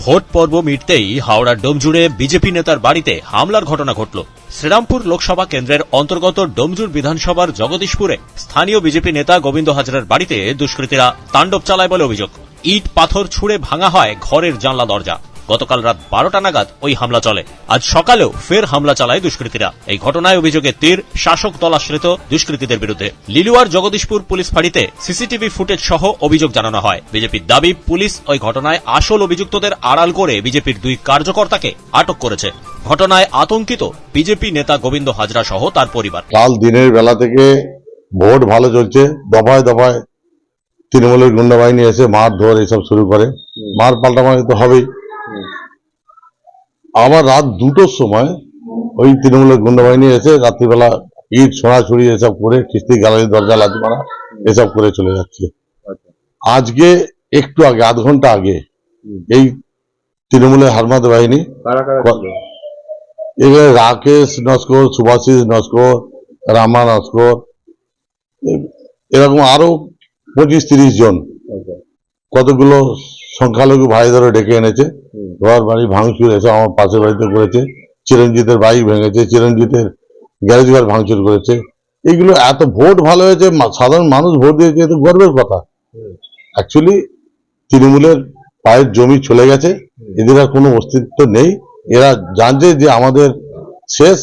Vote পর্ব মিটতেই হাওড়ার ডোমজুড়ে BJP নেতার বাড়িতে হামলার ঘটনা ঘটল। শ্রীরামপুর লোকসভা কেন্দ্রের অন্তর্গত ডোমজুর বিধানসভার জগদীশপুরে স্থানীয় বিজেপি নেতা গোবিন্দ হাজরার বাড়িতে দুষ্কৃতীরা তাণ্ডব চালায় বলে অভিযোগ। ইট পাথর ছুঁড়ে ভাঙা হয় ঘরের জানলা দরজা। গতকাল রাত বারোটা নাগাদ ওই হামলা চলে। আজ সকালেও ফের হামলা চালায় দুষ্কৃতীরা। এই ঘটনায় অভিযোগে তীর, শাসক দল আশ্রিত দুষ্কৃতীদের বিরুদ্ধে। লিলুয়ার জগদীশপুর পুলিশ ফাঁড়িতে সিসিটিভি ফুটেজ সহ অভিযোগ জানানো হয়। বিজেপির দাবি, পুলিশ ওই ঘটনায় আসল অভিযুক্তদের আড়াল করে বিজেপির দুই কার্যকর্তাকে আটক করেছে। ঘটনায় আতঙ্কিত বিজেপি নেতা গোবিন্দ হাজরা সহ তার পরিবার। কাল দিনের বেলা থেকে ভোট ভালো চলছে। দফায় দফায় তৃণমূলের গুন্ডা বাহিনী এসে মার ধর এসব শুরু করে। মার পাল্টামারি তো হবেই। আবার রাত দুটোর সময় ওই তৃণমূলের গুন্ডা বাহিনী এসে রাত্রিবেলা ইট ছোড়াছুড়ি এসব করে কিস্তি গ্যালারি দরজা লাথি মারা এসব করে চলে যাচ্ছে। আজকে একটু আগে আধ ঘণ্টা আগে এই তৃণমূলের হারমাদ বাহিনী এখানে রাকেশ নস্কর সুভাষিস নস্কর রামা নস্কর এরকম আরও পঁচিশ তিরিশ জন আচ্ছা। কতগুলো সংখ্যালঘু ভাইদেরও ডেকে এনেছে। ঘর বাড়ি ভাঙচুর এসে আমার পাশের বাড়িতে করেছে। চিরঞ্জিতের বাইক ভেঙেছে, চিরঞ্জিতের গ্যারেজ ঘর ভাঙচুর করেছে। এইগুলো এত ভোট ভালো হয়েছে সাধারণ মানুষ ভোট দিয়েছে এতো গর্বের কথা। অ্যাকচুয়ালি তৃণমূলের পায়ের জমি চলে গেছে, এদের আর কোনো অস্তিত্ব নেই। এরা জানছে যে আমাদের শেষ,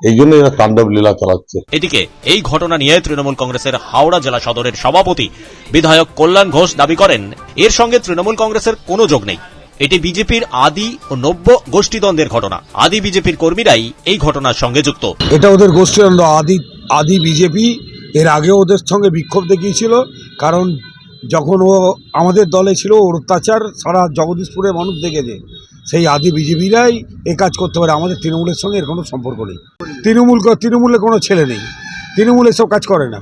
এই জন্য এরা তাণ্ডব লীলা চালাচ্ছে। এদিকে এই ঘটনা নিয়ে তৃণমূল কংগ্রেসের হাওড়া জেলা সদরের সভাপতি বিধায়ক কল্যাণ ঘোষ দাবি করেন, এর সঙ্গে তৃণমূল কংগ্রেসের কোনো যোগ নেই। এটি বিজেপির আদি ও নব্য গোষ্ঠীদ্বন্দ্বের ঘটনা। আদি বিজেপির কর্মীরাই এই ঘটনার সঙ্গে যুক্ত। এটা ওদের গোষ্ঠীদ্বন্দ্ব। আদি আদি বিজেপি এর আগে ওদের সঙ্গে বিক্ষোভ দেখিয়েছিল, কারণ যখন ও আমাদের দলে ছিল, ওর অত্যাচার সারা জগদীশপুরের মানুষ দেখেছে। সেই আদি বিজেপিরাই এ কাজ করতে পারে। আমাদের তৃণমূলের সঙ্গে এর কোনো সম্পর্ক নেই। তৃণমূল তৃণমূলে কোনো ছেলে নেই। তৃণমূল এসব কাজ করে না।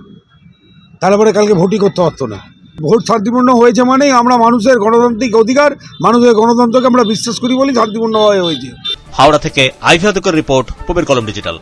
তারপরে কালকে ভোটই করতে পারতো না। ভোট শান্তিপূর্ণ হয়েছে মানেই আমরা মানুষের গণতান্ত্রিক অধিকার, মানুষের গণতন্ত্রকে আমরা বিশ্বাস করি বলেই শান্তিপূর্ণভাবে হয়েছে। হাওড়া থেকে আইভিয়াদকের রিপোর্ট পবের কলম ডিজিটাল।